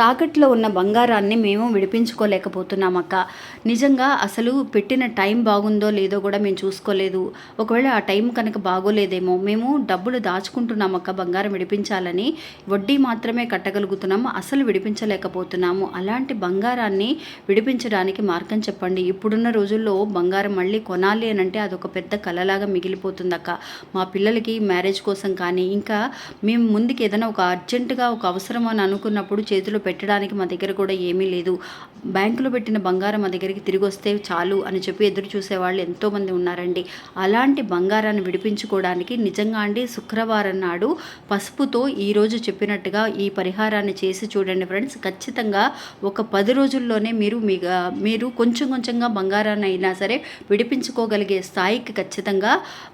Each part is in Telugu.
తాకట్లో ఉన్న బంగారాన్ని మేము విడిపించుకోలేకపోతున్నాం అక్క నిజంగా అసలు పెట్టిన టైం బాగుందో లేదో కూడా మేము చూసుకోలేదు. ఒకవేళ ఆ టైం కనుక బాగోలేదేమో మేము డబ్బులు దాచుకుంటున్నాం అక్క బంగారం విడిపించాలని. వడ్డీ మాత్రమే కట్టగలుగుతున్నాము అసలు విడిపించలేకపోతున్నాము. అలాంటి బంగారాన్ని విడిపించడానికి మార్గం చెప్పండి. ఇప్పుడున్న రోజుల్లో బంగారం మళ్ళీ కొనాలి అని అంటే అదొక పెద్ద కలలాగా మిగిలిపోతుంది అక్క మా పిల్లలకి మ్యారేజ్ కోసం కానీ ఇంకా మేము ముందుకు ఏదైనా ఒక అర్జెంటుగా ఒక అవసరం అని అనుకున్నప్పుడు చేతిలో పెట్టడానికి మా దగ్గర కూడా ఏమీ లేదు. బ్యాంకులో పెట్టిన బంగారం మా దగ్గరికి తిరిగి వస్తే చాలు అని చెప్పి ఎదురు చూసేవాళ్ళు ఎంతోమంది ఉన్నారండి. అలాంటి బంగారాన్ని విడిపించుకోవడానికి నిజంగా అండి శుక్రవారం నాడు పసుపుతో ఈరోజు చెప్పినట్టుగా ఈ పరిహారాన్ని చేసి చూడండి ఫ్రెండ్స్. ఖచ్చితంగా ఒక పది రోజుల్లోనే మీరు మీ మీరు కొంచెం కొంచెంగా బంగారాన్ని అయినా సరే విడిపించుకోగలిగే స్థాయికి ఖచ్చితంగా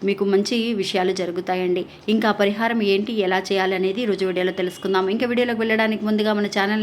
మీకు మంచి విషయాలు జరుగుతాయండి. ఇంకా పరిహారం ఏంటి ఎలా చేయాలనేది రోజు వీడియోలో తెలుసుకుందాం. ఇంకా వీడియోలోకి వెళ్ళడానికి ముందుగా మన ఛానల్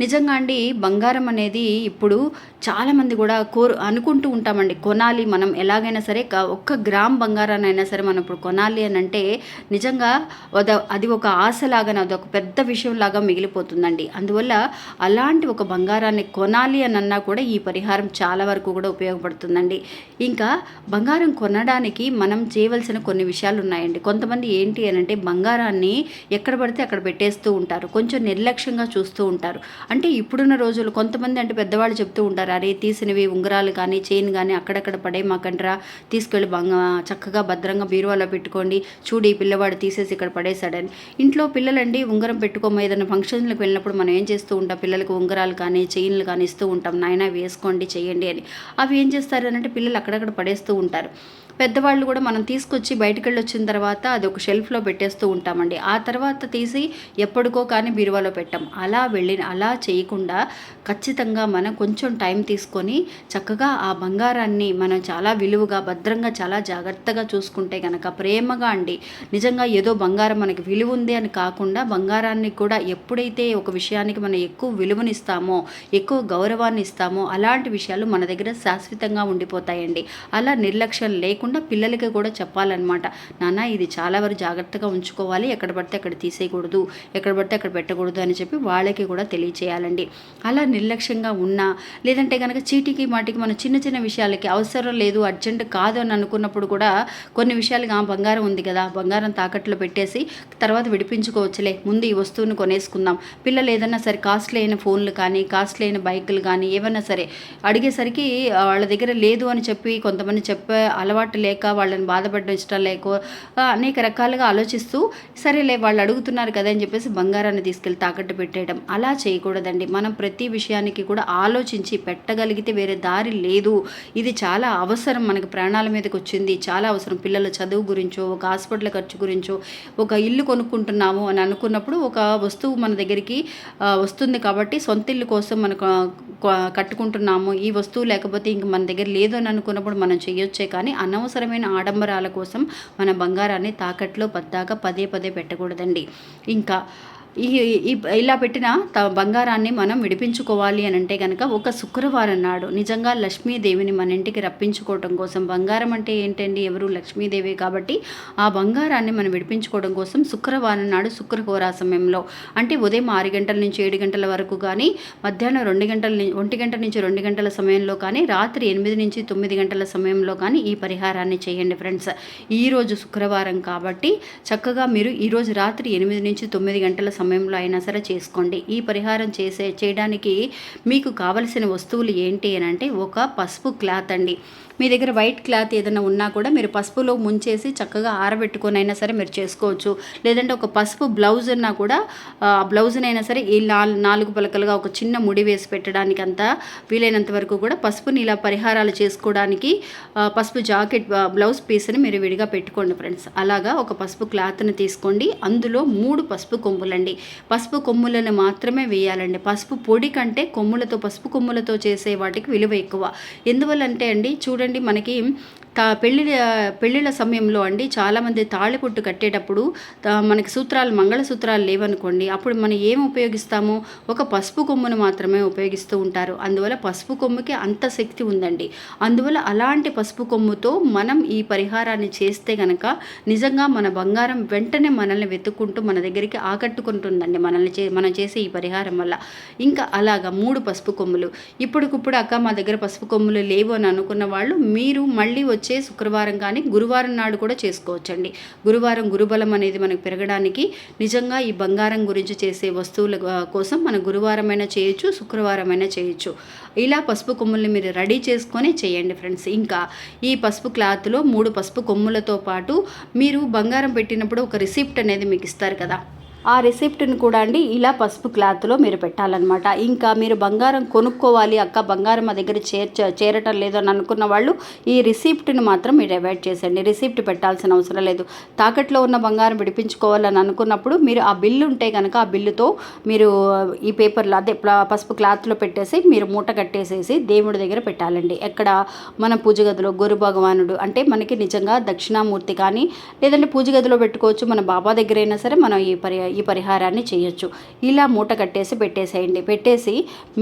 నిజంగా అండి బంగారం అనేది ఇప్పుడు చాలామంది కూడా కోరు అనుకుంటూ ఉంటామండి. కొనాలి మనం ఎలాగైనా సరే ఒక్క గ్రామ్ బంగారాన్ని అయినా సరే మనం ఇప్పుడు కొనాలి అని అంటే నిజంగా అది ఒక ఆశలాగా అది ఒక పెద్ద విషయంలాగా మిగిలిపోతుందండి. అందువల్ల అలాంటి ఒక బంగారాన్ని కొనాలి అని అన్నా కూడా ఈ పరిహారం చాలా వరకు కూడా ఉపయోగపడుతుందండి. ఇంకా బంగారం కొనడానికి మనం చేయవలసిన కొన్ని విషయాలు ఉన్నాయండి. కొంతమంది ఏంటి అని అంటే బంగారాన్ని ఎక్కడ పడితే అక్కడ పెట్టేస్తూ ఉంటారు. కొంచెం నిర్లక్ష్యంగా చూస్తూ ఉంటారు. అంటే ఇప్పుడున్న రోజులు కొంతమంది అంటే పెద్దవాళ్ళు చెప్తూ ఉంటారు అరే తీసినవి ఉంగరాలు కానీ చైన్ కానీ అక్కడక్కడ పడే మాకంటరా తీసుకెళ్ళి బంగ చక్కగా భద్రంగా బీరువాలో పెట్టుకోండి చూడు ఈ పిల్లవాడు తీసేసి ఇక్కడ పడేశాడని. ఇంట్లో పిల్లలండి ఉంగరం పెట్టుకోమో ఏదైనా ఫంక్షన్లకు వెళ్ళినప్పుడు మనం ఏం చేస్తూ ఉంటాం? పిల్లలకు ఉంగరాలు కానీ చైన్లు కానీ ఇస్తూ ఉంటాం. నాయన వేసుకోండి చేయండి అని. అవి ఏం చేస్తారు అంటే పిల్లలు అక్కడక్కడ పడేస్తూ ఉంటారు. పెద్దవాళ్ళు కూడా మనం తీసుకొచ్చి బయటకు వెళ్ళి వచ్చిన తర్వాత అది ఒక షెల్ఫ్లో పెట్టేస్తూ ఉంటామండి. ఆ తర్వాత తీసి ఎప్పటికో కానీ బీరువాలో పెట్టాం. అలా వెళ్ళిన అలా చేయకుండా ఖచ్చితంగా మనం కొంచెం టైం తీసుకొని చక్కగా ఆ బంగారాన్ని మనం చాలా విలువగా భద్రంగా చాలా జాగ్రత్తగా చూసుకుంటే కనుక ప్రేమగా అండి. నిజంగా ఏదో బంగారం మనకి విలువ ఉంది అని కాకుండా బంగారాన్ని కూడా ఎప్పుడైతే ఒక విషయానికి మనం ఎక్కువ విలువనిస్తామో ఎక్కువ గౌరవాన్ని ఇస్తామో అలాంటి విషయాలు మన దగ్గర శాశ్వతంగా ఉండిపోతాయండి. అలా నిర్లక్ష్యం లేకుండా పిల్లలకి కూడా చెప్పాలన్నమాట. నాన్న ఇది చాలా వరకు జాగ్రత్తగా ఉంచుకోవాలి. ఎక్కడ పడితే అక్కడ తీసేయకూడదు. ఎక్కడ పడితే అక్కడ పెట్టకూడదు అని చెప్పి వాళ్ళకి కూడా తెలియచేయాలండి. అలా నిర్లక్ష్యంగా ఉన్నా లేదంటే కనుక చీటికి మాటికి మనం చిన్న చిన్న విషయాలకి అవసరం లేదు అర్జెంట్ కాదు అని అనుకున్నప్పుడు కూడా కొన్ని విషయాలకి ఆ బంగారం ఉంది కదా బంగారం తాకట్లో పెట్టేసి తర్వాత విడిపించుకోవచ్చులే. ముందు ఈ వస్తువుని కొనేసుకుందాం. పిల్లలు ఏదైనా సరే కాస్ట్లీ అయిన ఫోన్లు కానీ కాస్ట్లీ అయిన బైకులు కానీ ఏమన్నా సరే అడిగేసరికి వాళ్ళ దగ్గర లేదు అని చెప్పి కొంతమంది చెప్పే అలవాటు లేక వాళ్ళని బాధపడడం ఇష్టం లేక అనేక రకాలుగా ఆలోచిస్తూ సరేలే వాళ్ళు అడుగుతున్నారు కదా అని చెప్పేసి బంగారాన్ని తీసుకెళ్ళి తాకట్టు పెట్టేయడం అలా చేయకూడదండి. మనం ప్రతి విషయానికి కూడా ఆలోచించి పెట్టగలిగితే వేరే దారి లేదు. ఇది చాలా అవసరం మనకి ప్రాణాల మీదకి వచ్చింది. చాలా అవసరం. పిల్లల చదువు గురించో ఒక హాస్పిటల్ ఖర్చు గురించో ఒక ఇల్లు కొనుక్కుంటున్నాము అని అనుకున్నప్పుడు ఒక వస్తువు మన దగ్గరికి వస్తుంది కాబట్టి సొంత ఇల్లు కోసం మనకు కట్టుకుంటున్నాము. ఈ వస్తువు లేకపోతే ఇంక మన దగ్గర లేదు అని అనుకున్నప్పుడు మనం చేయొచ్చే కానీ అన్న అనవసరమైన ఆడంబరాల కోసం మన బంగారాన్ని తాకట్లో పద్దాగా పదే పదే పెట్టకూడదండి. ఇంకా ఈ ఇలా పెట్టిన త బంగారాన్ని మనం విడిపించుకోవాలి అని అంటే కనుక ఒక శుక్రవారం నాడు నిజంగా లక్ష్మీదేవిని మన ఇంటికి రప్పించుకోవడం కోసం బంగారం అంటే ఏంటండి? ఎవరు లక్ష్మీదేవి కాబట్టి ఆ బంగారాన్ని మనం విడిపించుకోవడం కోసం శుక్రవారం నాడు శుక్రహోరా సమయంలో అంటే ఉదయం ఆరు గంటల నుంచి ఏడు గంటల వరకు కానీ మధ్యాహ్నం రెండు గంటల నుంచి ఒంటి గంట నుంచి రెండు గంటల సమయంలో కానీ రాత్రి ఎనిమిది నుంచి తొమ్మిది గంటల సమయంలో కానీ ఈ పరిహారాన్ని చేయండి ఫ్రెండ్స్. ఈరోజు శుక్రవారం కాబట్టి చక్కగా మీరు ఈరోజు రాత్రి ఎనిమిది నుంచి తొమ్మిది గంటల సమయంలో అయినా సరే చేసుకోండి. ఈ పరిహారం చేసే చేయడానికి మీకు కావలసిన వస్తువులు ఏంటి అని అంటే ఒక పసుపు క్లాత్ అండి. మీ దగ్గర వైట్ క్లాత్ ఏదైనా ఉన్నా కూడా మీరు పసుపులో ముంచేసి చక్కగా ఆరబెట్టుకొని అయినా సరే మీరు చేసుకోవచ్చు. లేదంటే ఒక పసుపు బ్లౌజ్ అన్నా కూడా ఆ బ్లౌజ్నైనా సరే ఈ నాలుగు పలకలుగా ఒక చిన్న ముడి వేసి పెట్టడానికి అంతా వీలైనంత వరకు కూడా పసుపుని ఇలా పరిహారాలు చేసుకోవడానికి పసుపు జాకెట్ బ్లౌజ్ పీస్ని మీరు విడిగా పెట్టుకోండి ఫ్రెండ్స్ అలాగా ఒక పసుపు క్లాత్ని తీసుకోండి. అందులో మూడు పసుపు కొమ్ములండి. పసుపు కొమ్ములను మాత్రమే వేయాలండి. పసుపు పొడి కంటే కొమ్ములతో పసుపు కొమ్ములతో చేసే వాటికి విలువ ఎక్కువ. ఎందువల్లంటే అండి చూడండి మనకి తా పెళ్ళి పెళ్ళిళ్ళ సమయంలో అండి చాలామంది తాళిబొట్టు కట్టేటప్పుడు మనకి సూత్రాలు మంగళసూత్రాలు లేవనుకోండి అప్పుడు మనం ఏం ఉపయోగిస్తాము? ఒక పసుపు కొమ్మును మాత్రమే ఉపయోగిస్తూ ఉంటారు. అందువల్ల పసుపు కొమ్ముకి అంత శక్తి ఉందండి. అందువల్ల అలాంటి పసుపు కొమ్ముతో మనం ఈ పరిహారాన్ని చేస్తే గనక నిజంగా మన బంగారం వెంటనే మనల్ని వెతుక్కుంటూ మన దగ్గరికి ఆకట్టుకుంటుందండి మనల్ని చే మనం చేసే ఈ పరిహారం వల్ల. ఇంకా అలాగా మూడు పసుపు కొమ్ములు. ఇప్పటికిప్పుడు అక్క మా దగ్గర పసుపు కొమ్ములు లేవు అని అనుకున్న వాళ్ళు మీరు మళ్ళీ వచ్చే శుక్రవారం కానీ గురువారం నాడు కూడా చేసుకోవచ్చండి. గురువారం గురుబలం అనేది మనకు పెరగడానికి నిజంగా ఈ బంగారం గురించి చేసే వస్తువుల కోసం మనం గురువారమైనా చేయొచ్చు శుక్రవారమైనా చేయొచ్చు. ఇలా పసుపు కొమ్ముల్ని మీరు రెడీ చేసుకొని చేయండి ఫ్రెండ్స్. ఇంకా ఈ పసుపు క్లాత్లో మూడు పసుపు కొమ్ములతో పాటు మీరు బంగారం పెట్టినప్పుడు ఒక రిసిప్ట్ అనేది మీకు ఇస్తారు కదా. ఆ రిసిప్ట్ని కూడా అండి ఇలా పసుపు క్లాత్లో మీరు పెట్టాలన్నమాట. ఇంకా మీరు బంగారం కొనుక్కోవాలి అక్క బంగారం మా దగ్గర చేర్చ చేరటం లేదు అని అనుకున్న వాళ్ళు ఈ రిసిప్ట్ని మాత్రం మీరు అవాయిడ్ చేసండి రిసిప్ట్ పెట్టాల్సిన అవసరం లేదు. తాకట్లో ఉన్న బంగారం విడిపించుకోవాలని అనుకున్నప్పుడు మీరు ఆ బిల్లు ఉంటే కనుక ఆ బిల్లుతో మీరు ఈ పేపర్లో అదే పసుపు క్లాత్లో పెట్టేసి మీరు మూట కట్టేసేసి దేవుడి దగ్గర పెట్టాలండి. ఎక్కడ మన పూజ గదిలో గురు భగవానుడు అంటే మనకి నిజంగా దక్షిణామూర్తి కానీ లేదంటే పూజ గదిలో పెట్టుకోవచ్చు మన బాబా దగ్గరైనా సరే మనం ఈ పర్యాయ ఈ పరిహారాన్ని చేయొచ్చు. ఇలా మూట కట్టేసి పెట్టేసేయండి. పెట్టేసి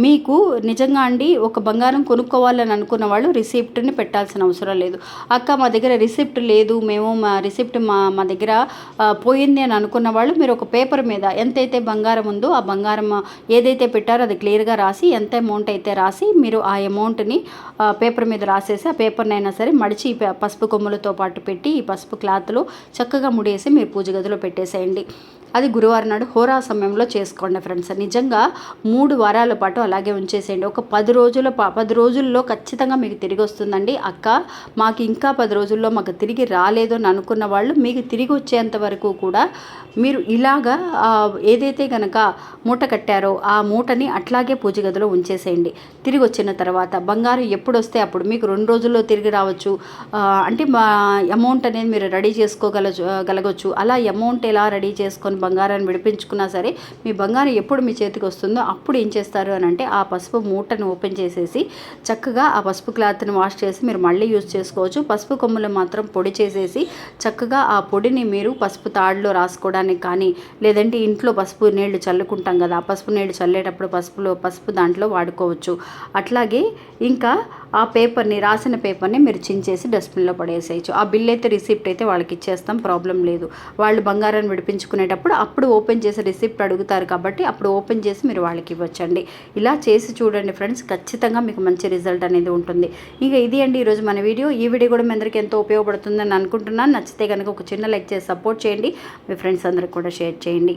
మీకు నిజంగా అండి ఒక బంగారం కొనుక్కోవాలని అనుకున్న వాళ్ళు రిసిప్ట్ని పెట్టాల్సిన అవసరం లేదు. అక్క మా దగ్గర రిసిప్ట్ లేదు. మేము మా రిసిప్ట్ మా మా దగ్గర పోయింది అని అనుకున్న వాళ్ళు మీరు ఒక పేపర్ మీద ఎంతైతే బంగారం ఉందో ఆ బంగారం ఏదైతే పెట్టారో అది క్లియర్గా రాసి ఎంత అమౌంట్ అయితే రాసి మీరు ఆ అమౌంట్ని పేపర్ మీద రాసేసి ఆ పేపర్ని అయినా సరే మడిచి పసుపు కొమ్ములతో పాటు పెట్టి ఈ పసుపు క్లాత్లో చక్కగా ముడేసి మీరు పూజ గదిలో పెట్టేసేయండి. అది గురువారం నాడు హోరా సమయంలో చేసుకోండి ఫ్రెండ్స్. నిజంగా మూడు వారాల పాటు అలాగే ఉంచేసేయండి. ఒక పది రోజుల పా- పది రోజుల్లో ఖచ్చితంగా మీకు తిరిగి వస్తుందండి. అక్క మాకు ఇంకా పది రోజుల్లో మాకు తిరిగి రాలేదు అని అనుకున్న వాళ్ళు మీకు తిరిగి వచ్చేంత వరకు కూడా మీరు ఇలాగా ఏదైతే కనుక మూట కట్టారో ఆ మూటని అట్లాగే పూజ గదిలో ఉంచేసేయండి. తిరిగి వచ్చిన తర్వాత బంగారం ఎప్పుడు వస్తే అప్పుడు మీకు రెండు రోజుల్లో తిరిగి రావచ్చు. అంటే మా అమౌంట్ అనేది మీరు రెడీ చేసుకోగల గలగొచ్చు. అలా అమౌంట్ ఎలా రెడీ చేసుకొని బంగారాన్ని విడిపించుకున్నా సరే మీ బంగారం ఎప్పుడు మీ చేతికి వస్తుందో అప్పుడు ఏం చేస్తారు అని అంటే ఆ పసుపు మూటను ఓపెన్ చేసేసి చక్కగా ఆ పసుపు క్లాత్ని వాష్ చేసి మీరు మళ్ళీ యూజ్ చేసుకోవచ్చు. పసుపు కొమ్ములు మాత్రం పొడి చేసేసి చక్కగా ఆ పొడిని మీరు పసుపు తాడులో రాసుకోవడానికి కానీ లేదంటే ఇంట్లో పసుపు నీళ్ళు చల్లుకుంటాం కదా ఆ పసుపు నీళ్ళు చల్లేటప్పుడు పసుపులో పసుపు దాంట్లో వాడుకోవచ్చు. అట్లాగే ఇంకా ఆ పేపర్ని రాసిన పేపర్ని మీరు చించేసి డస్ట్బిన్లో పడేసేయచ్చు. ఆ బిల్ అయితే రిసిప్ట్ అయితే వాళ్ళకి ఇచ్చేస్తాం ప్రాబ్లం లేదు. వాళ్ళు బంగారాన్ని విడిపించుకునేటప్పుడు అప్పుడు ఓపెన్ చేసి రిసిప్ట్ అడుగుతారు కాబట్టి అప్పుడు ఓపెన్ చేసి మీరు వాళ్ళకి ఇవ్వచ్చండి. ఇలా చేసి చూడండి ఫ్రెండ్స్ ఖచ్చితంగా మీకు మంచి రిజల్ట్ అనేది ఉంటుంది. ఇంకా ఇది అండి ఈరోజు మన వీడియో. ఈ వీడియో కూడా మీ అందరికీ ఎంతో ఉపయోగపడుతుందని అనుకుంటున్నాను. నచ్చితే కనుక ఒక చిన్న లైక్ చేసి సపోర్ట్ చేయండి. మీ ఫ్రెండ్స్ అందరికి కూడా షేర్ చేయండి.